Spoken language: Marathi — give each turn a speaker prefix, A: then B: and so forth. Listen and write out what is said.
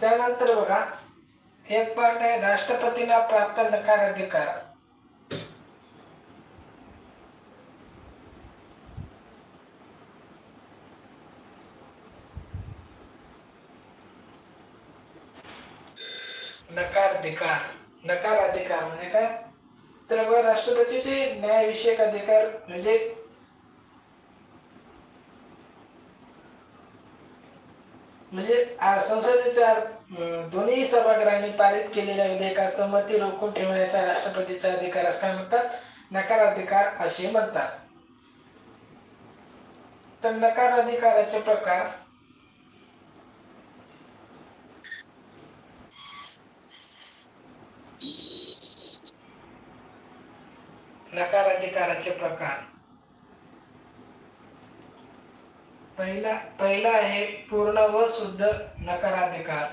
A: त्यानंतर बघा एक पॉईंट आहे राष्ट्रपतीला प्राप्त नकार अधिकार नकार अधिकार नकार अधिकार म्हणजे काय? तर बघा राष्ट्रपतीचे न्यायविषयक अधिकार म्हणजे म्हणजे संसदेच्या दोन्ही सभागृहांनी पारित केलेल्या विधेयकात संमती रोखून ठेवण्याच्या राष्ट्रपतीच्या अधिकारास काय म्हणतात? नकार अधिकार असे म्हणतात. तर नकार अधिकाराचे प्रकार? नकार अधिकाराचे प्रकार. पहिला पहिला आहे पूर्ण व शुद्ध नकाराधिकार.